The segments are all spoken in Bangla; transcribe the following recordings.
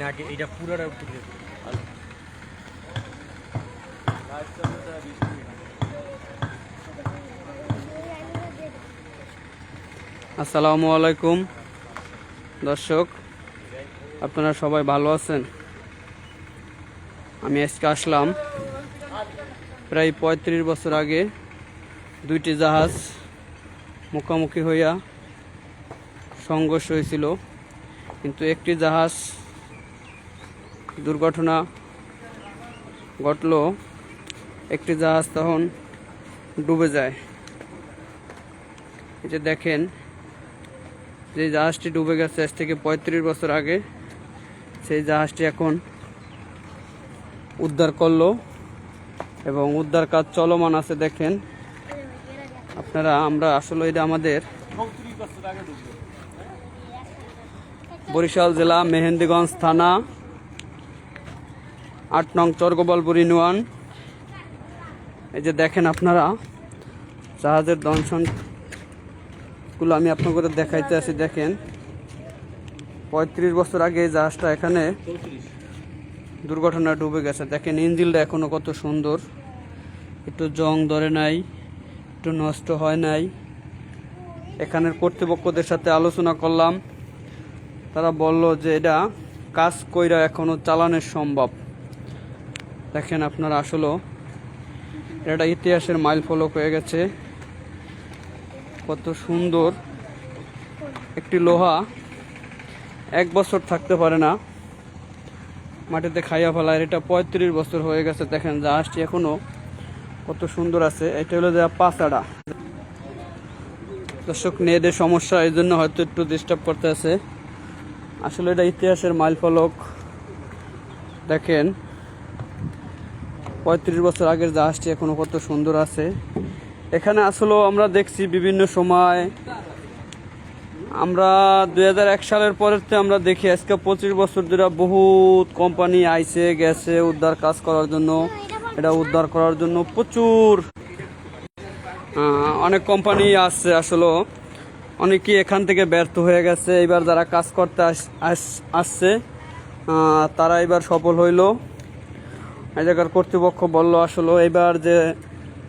না, আগে এইটা পুরোটা আসসালামু আলাইকুম। দর্শক, আপনারা সবাই ভালো আছেন? আমি আজকে আসলাম প্রায় পঁয়ত্রিশ বছর আগে দুইটি জাহাজ মুখোমুখি হইয়া সংঘর্ষ হয়েছিল। কিন্তু একটি জাহাজ দুর্ঘটনা ঘটল, একটি জাহাজ তখন ডুবে যায়। এই যে দেখেন, যে জাহাজটি ডুবে গেছে, আজ থেকে পঁয়ত্রিশ বছর আগে, সেই জাহাজটি এখন উদ্ধার করল এবং উদ্ধার কাজ চলমান আছে, দেখেন। আপনারা, আমরা আসলে এটা আমাদের বরিশাল জেলা মেহেন্দিগঞ্জ থানা আট নং চরগোবলপুর ইউনিয়ন এই যে দেখেন আপনারা, জাহাজের দংশনগুলো আমি আপনাদের দেখাইতে আছি দেখেন। পঁয়ত্রিশ বছর আগে এই জাহাজটা এখানে দুর্ঘটনা ডুবে গেছে। দেখেন ইঞ্জিলটা এখনও কত সুন্দর। একটু জং ধরে নাই, একটু নষ্ট হয় নাই। এখানের কর্তৃপক্ষদের সাথে আলোচনা করলাম। তারা বলল যে এটা কাজ কইরা এখনও চালানোর সম্ভব। দেখেন আপনারা আসলে এটা ইতিহাসের মাইল ফলক হয়ে গেছে। কত সুন্দর। একটি লোহা। এক বছর থাকতে পারে না। মাটিতে খাইয়া ফেলায়। এটা পঁয়ত্রিশ বছর হয়ে গেছে। দেখেন জাহাজটি এখনও কত সুন্দর আছে। এটা হলো যে পাঁচাড়া। দর্শক, মেয়েদের সমস্যা এই জন্য হয়তো একটু ডিস্টার্ব করতে আছে। আসলে এটা ইতিহাসের মাইল ফলক দেখেন। পঁয়ত্রিশ বছর আগের জাহাজটি এখনও কত সুন্দর আছে। এখানে আসলেও আমরা দেখছি বিভিন্ন সময়, আমরা দু হাজার এক সালের পরের থেকে আমরা দেখি আজকে পঁচিশ বছর ধরে বহুত কোম্পানি আইছে, গেছে উদ্ধার কাজ করার জন্য। এটা উদ্ধার করার জন্য প্রচুর অনেক কোম্পানি আসছে আসলে অনেকেই এখান থেকে ব্যর্থ হয়ে গেছে এবার যারা কাজ করতে আস- আসছে তারা এবার সফল হইল। এই জায়গার কর্তৃপক্ষ বলল, আসলে এবার যে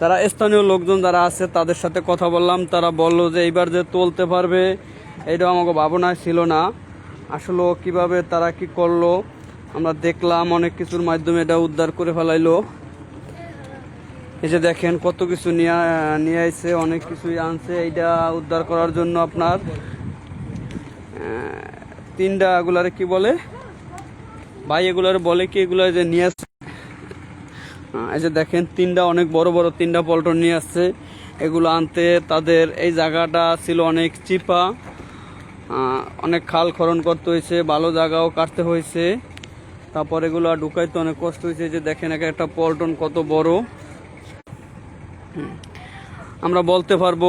তারা স্থানীয় লোকজন যারা আছে, তাদের সাথে কথা বললাম। তারা বলল যে এইবার যে তুলতে পারবে এটা আমাকে ভাবনায় ছিল না। আসলে কীভাবে, তারা কি করল, আমরা দেখলাম, অনেক কিছুর মাধ্যমে এটা উদ্ধার করে ফেলাইলো। এই যে দেখেন কত কিছু নিয়ে নিয়ে আইছে, অনেক কিছুই আনছে। এইটা উদ্ধার করার জন্য আপনার তিনটা এগুলারে কি বলে? ভাই এগুলার বলে কি এগুলো যে নিয়ে আসছে এই যে দেখেন তিনটা অনেক বড় বড় তিনটা পল্টন নিয়ে আসছে। এগুলো আনতে তাদের এই জায়গাটা ছিল অনেক চিপা অনেক খাল খরণ করতে হয়েছে ভালো জায়গাও কাটতে হয়েছে। তারপর এগুলো ঢুকাইতে অনেক কষ্ট হয়েছে যে দেখেন এক একটা পল্টন কত বড়। আমরা বলতে পারব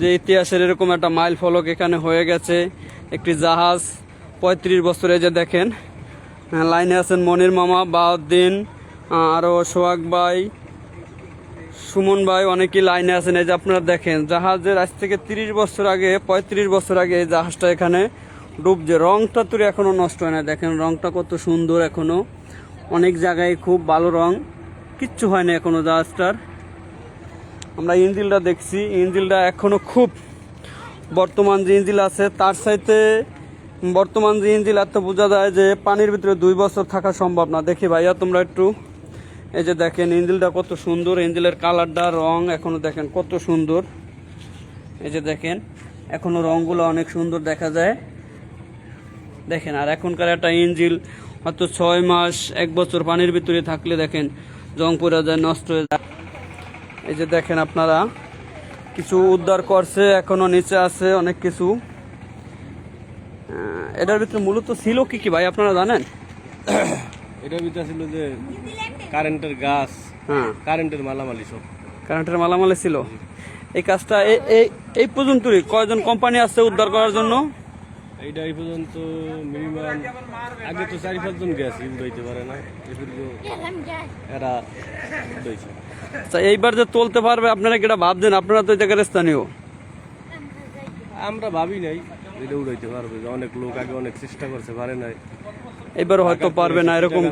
যে ইতিহাসের এরকম একটা মাইল ফলক এখানে হয়ে গেছে একটি জাহাজ পঁয়ত্রিশ বছরে যে দেখেন। হ্যাঁ, লাইনে আছেন মনির মামা বাউদ্দিন আরও সোহাগ ভাই, সুমন ভাই, অনেকেই লাইনে আছেন। এই যে আপনারা দেখেন, জাহাজের আজ থেকে তিরিশ বছর আগে, পঁয়ত্রিশ বছর আগে এই জাহাজটা এখানে ডুবছে। রংটা তো এখনও নষ্ট হয় না। দেখেন, রংটা কত সুন্দর এখনও। অনেক জায়গায় খুব ভালো রং। কিচ্ছু হয় না এখনও জাহাজটার। আমরা ইঞ্জিলটা দেখছি। ইঞ্জিলটা এখনও খুব বর্তমান যে ইঞ্জিল আছে, তার সাথে বর্তমান যে ইঞ্জিল, এত বোঝা যায় যে পানির ভিতরে দুই বছর থাকা সম্ভব না। দেখি ভাইয়া, তোমরা একটু এই যে দেখেন ইঞ্জিলটা কত সুন্দর ইঞ্জিলের কালারটা, রং এখনও দেখেন কত সুন্দর। এই যে দেখেন, এখনও রংগুলো অনেক সুন্দর দেখা যায়। দেখেন, আর এখনকার একটা ইঞ্জিল হয়তো ছয় মাস, এক বছর পানির ভিতরে থাকলে দেখেন জং পড়ে যায়, নষ্ট হয়ে যায়। এই যে দেখেন আপনারা, কিছু উদ্ধার করছে, এখনও নিচে আছে অনেক কিছু। এটার ভিতরে মূলত ছিল কি কি ভাই, আপনারা জানেন? এটার ভিতরে ছিল যে কারেন্টের গাছ হ্যাঁ। কারেন্টের মালামালি সব। কারেন্টের মালামালি ছিল। এই কাজটা এই এই পর্যন্তই কয়জন কোম্পানি আছে উদ্ধার করার জন্য? এইটা এই পর্যন্ত মিনিমাম আগে তো চারি পাঁচজন গেছে উড়াইতে পারে না। এরা আচ্ছা এইবার যে তুলতে পারবে আপনারা কি এটা ভাবছেন? আপনারা তো এই জায়গার স্থানীয়। আমরা ভাবি নাই এটা উড়াইতে পারবে। যে অনেক লোক আগে অনেক চেষ্টা করছে পারে নাই। এবার হয়তো পারবে না এরকম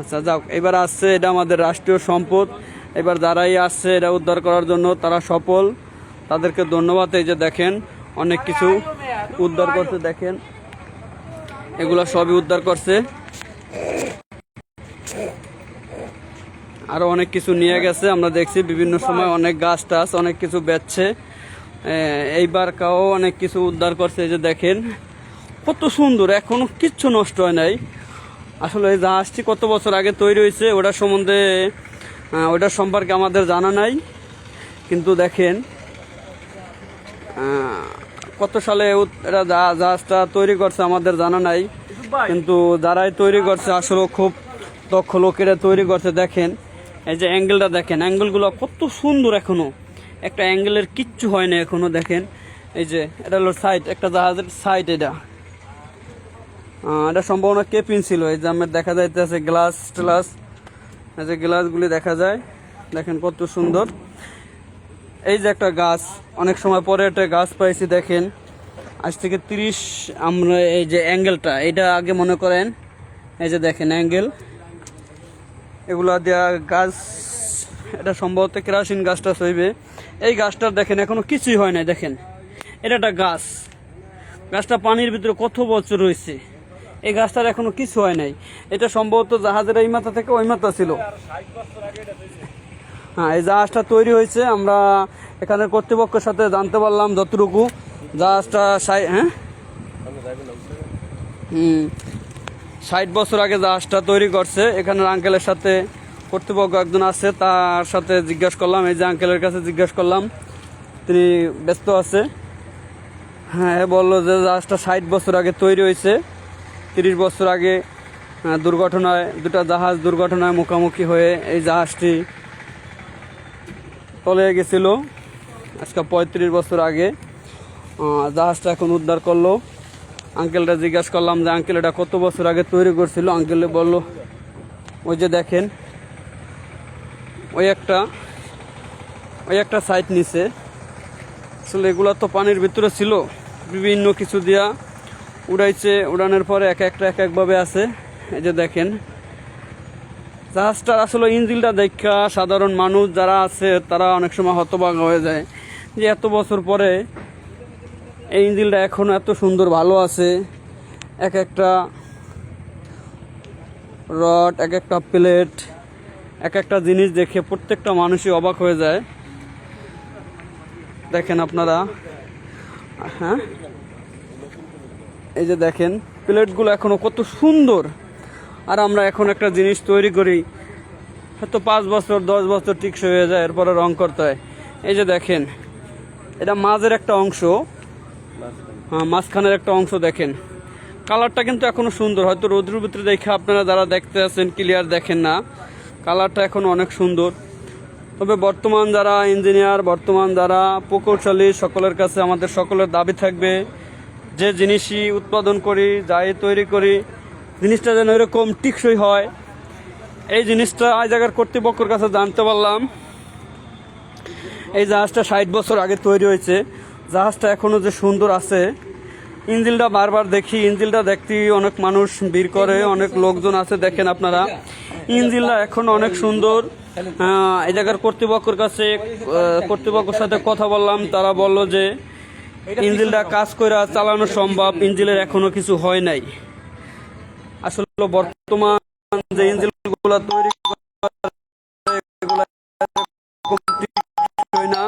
আচ্ছা যাক, এবার আসছে এটা আমাদের রাষ্ট্রীয় সম্পদ। এবার যারাই আসছে এটা উদ্ধার করার জন্য তারা সফল। তাদেরকে ধন্যবাদ, এই যে দেখেন, অনেক কিছু উদ্ধার করতে দেখেন। এগুলা সবই উদ্ধার করছে। আরও অনেক কিছু নিয়ে গেছে, আমরা দেখছি বিভিন্ন সময় অনেক গাছ টাছ, অনেক কিছু বেচছে। এইবার কাও অনেক কিছু উদ্ধার করছে, এই যে দেখেন। কত সুন্দর, এখনও কিচ্ছু নষ্ট হয় নাই। আসলে এই জাহাজটি কত বছর আগে তৈরি হয়েছে ওটার সম্বন্ধে ওটার সম্পর্কে আমাদের জানা নাই। কিন্তু দেখেন কত সালে এটা জাহাজটা তৈরি করছে আমাদের জানা নাই। কিন্তু যারাই তৈরি করছে, আসলে খুব দক্ষ লোকেরা তৈরি করছে, দেখেন, এই যে অ্যাঙ্গেলটা দেখেন, অ্যাঙ্গেলগুলো কত সুন্দর এখনও। একটা অ্যাঙ্গেলের কিচ্ছু হয় না এখনও, দেখেন, এই যে, এটা হলো সাইড একটা জাহাজের সাইড এটা। এটা সম্ভবত কেপিন ছিল। এই যে আমার দেখা যাইতেছে গ্লাস ট্লাস এই যে গ্লাসগুলি দেখা যায়, দেখেন কত সুন্দর। এই যে একটা গাছ, অনেক সময় পরে একটা গাছ পাইছি, দেখেন। আজ থেকে তিরিশ, আমরা এই যে অ্যাঙ্গেলটা এটা আগে মনে করেন, এই যে দেখেন অ্যাঙ্গেল। এগুলা দেওয়া গাছ, এটা সম্ভবত কেরাসিন গাছটা সইবে এই গাছটার দেখেন, এখনও কিছুই হয় নাই, দেখেন। এটা একটা গাছ। গাছটা পানির ভিতরে কত বছর রয়েছে? এই গাছটার এখনও কিছু হয় নাই। এটা সম্ভবত জাহাজের এই মাথা থেকে ওই মাথা ছিল। হ্যাঁ এই জাহাজটা তৈরি হয়েছে। আমরা এখানে কর্তৃপক্ষের সাথে জানতে পারলাম যতটুকু। জাহাজটা সাই- হ্যাঁ? হুম। ষাট বছর আগে জাহাজটা তৈরি করছে। এখানের আঙ্কেলের সাথে কর্তৃপক্ষ একজন আছে, তার সাথে জিজ্ঞাসা করলাম। এই যে আঙ্কেলের কাছে জিজ্ঞাসা করলাম। তিনি ব্যস্ত আছে। হ্যাঁ বলল যে জাহাজটা ষাট বছর আগে তৈরি হয়েছে। তিরিশ বছর আগে দুর্ঘটনায়, দুটা জাহাজ দুর্ঘটনায় মুখোমুখি হয়ে এই জাহাজটি তলে গেছিল। আজকে পঁয়ত্রিশ বছর আগে জাহাজটা এখন উদ্ধার করল। আঙ্কেলটা জিজ্ঞাসা করলাম যে, আঙ্কেল, এটা কত বছর আগে তৈরি করছিল? আঙ্কেলে বলল, ওই যে দেখেন, ওই একটা ওই একটা সাইট নিছে আসলে এগুলো তো পানির ভিতরে ছিল। বিভিন্ন কিছু দিয়া উড়াইছে, উড়ানোর পরে এক একটা এক একভাবে আছে। এই যে দেখেন। জাহাজটার আসলে ইঞ্জিলটা দেখা সাধারণ মানুষ যারা আছে, তারা অনেক সময় হতবাক হয়ে যায় যে এত বছর পরে এই ইঞ্জিলটা এখনও এত সুন্দর ভালো আছে। এক একটা রড, এক একটা প্লেট, এক একটা জিনিস দেখে প্রত্যেকটা মানুষই অবাক হয়ে যায়। দেখেন আপনারা। হ্যাঁ? এই যে দেখেন, প্লেটগুলো এখনও কত সুন্দর। আর আমরা এখন একটা জিনিস তৈরি করি, হয়তো পাঁচ বছর, দশ বছর টিকসই হয়ে যায়, এরপরে রং করতে হয়। এই যে দেখেন, এটা মাঝের একটা অংশ। হ্যাঁ মাঝখানের একটা অংশ দেখেন। কালারটা কিন্তু এখনও সুন্দর, হয়তো রোদ্রের ভিতরে দেখে আপনারা যারা দেখতে আছেন ক্লিয়ার দেখেন না। কালারটা এখন অনেক সুন্দর। তবে বর্তমান যারা ইঞ্জিনিয়ার বর্তমান যারা প্রকৌশলী, সকলের কাছে আমাদের সকলের দাবি থাকবে যে জিনিসই উৎপাদন করি, যাই তৈরি করি, জিনিসটা যেন এরকম টিকসই হয়। এই জিনিসটা আজ জায়গার কর্তৃপক্ষের কাছে জানতে পারলাম। এই জাহাজটা ষাট বছর আগে তৈরি হয়েছে। জাহাজটা এখনও যে সুন্দর আছে, ইঞ্জিলটা বারবার দেখি, ইঞ্জিলটা দেখতে অনেক মানুষ ভিড় করে, অনেক লোকজন আছে, দেখেন আপনারা। ইঞ্জিলটা এখন অনেক সুন্দর। এই জায়গার কর্তৃপক্ষের কাছে কর্তৃপক্ষের সাথে কথা বললাম, তারা বলল যে ইঞ্জিলটা কাজ করে চালানো সম্ভব ইঞ্জিলের এখনও কিছু হয় নাই। আসলে বর্তমান যে ইঞ্জিলগুলো তৈরি না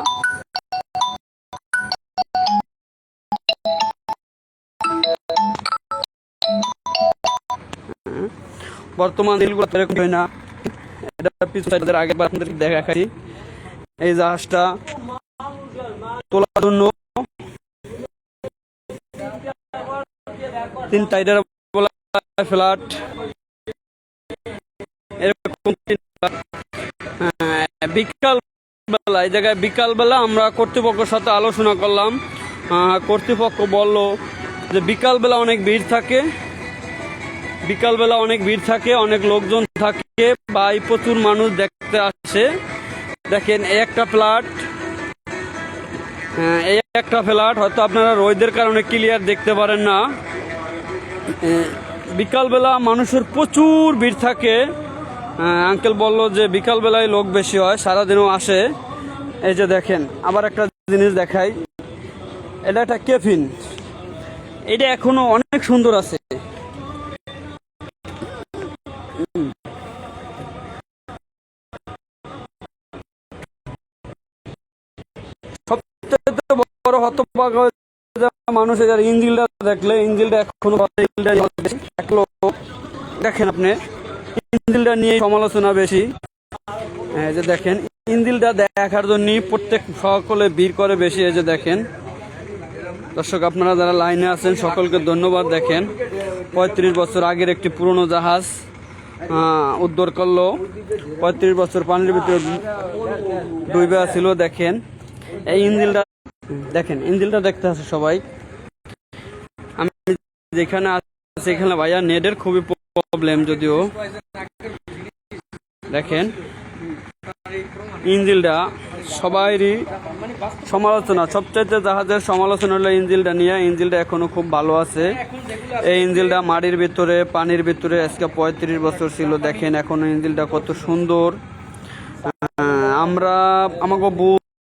বর্তমান দিলগুলো এরকম হয় না। এটা পিছু সাইডের আগে বার আপনাদের দেখা খাই এই জাহাজটা তোলার জন্য তিন টাইডার বলা ফ্ল্যাট এরকম। হ্যাঁ, বিকাল বেলা এই জায়গায় বিকাল বেলা আমরা কর্তৃপক্ষের সাথে আলোচনা করলাম। কর্তৃপক্ষ বলল যে বিকাল বেলা অনেক ভিড় থাকে। বিকালবেলা অনেক ভিড় থাকে অনেক লোকজন থাকে বা প্রচুর মানুষ দেখতে আসে। দেখেন একটা হ্যাঁ, এই একটা ফ্ল্যাট হয়তো আপনারা রোদের কারণে ক্লিয়ার দেখতে পারেন না। বিকালবেলা মানুষের প্রচুর ভিড় থাকে। আঙ্কেল বলল যে বিকালবেলায় লোক বেশি হয়, সারাদিনও আসে। এই যে দেখেন, আবার একটা জিনিস দেখাই। এটা একটা কেফিন। এটা এখনও অনেক সুন্দর আছে। সবচেয়ে বড় হতবাক মানুষ এটার ইঞ্জিলটা দেখলে, ইঞ্জিলটা এখনও ইঞ্জিলটা দেখল দেখেন আপনি, ইঞ্জিলটা নিয়ে সমালোচনা বেশি। এই যে দেখেন, ইঞ্জিলটা দেখার জন্য প্রত্যেক সকলে ভিড় করে বেশি, এই যে দেখেন। দর্শক, আপনারা যারা লাইনে আছেন, সকলকে ধন্যবাদ। দেখেন, পঁয়ত্রিশ বছর আগের একটি পুরনো জাহাজ উদ্ধার করল। পঁয়ত্রিশ বছর পানির ভিতরে ডুবে ছিল, দেখেন। এই ইঞ্জিলটা দেখেন ইঞ্জিলটা দেখতে আছে সবাই। আমি যেখানে আছি এখানে ভাইয়া, নেটের খুবই প্রবলেম যদিও। দেখেন ইঞ্জিলটা সবাইরই সমালোচনা, সবচাইতে জাহাজের সমালোচনা হলো ইঞ্জিলটা নিয়ে ইঞ্জিলটা এখনও খুব ভালো আছে। এই ইঞ্জিলটা মাটির ভিতরে, পানির ভিতরে আজকে পঁয়ত্রিশ বছর ছিল, দেখেন এখনও ইঞ্জিলটা কত সুন্দর। আমরা, আমাকে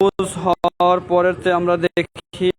বুঝ হওয়ার পরেতে আমরা দেখি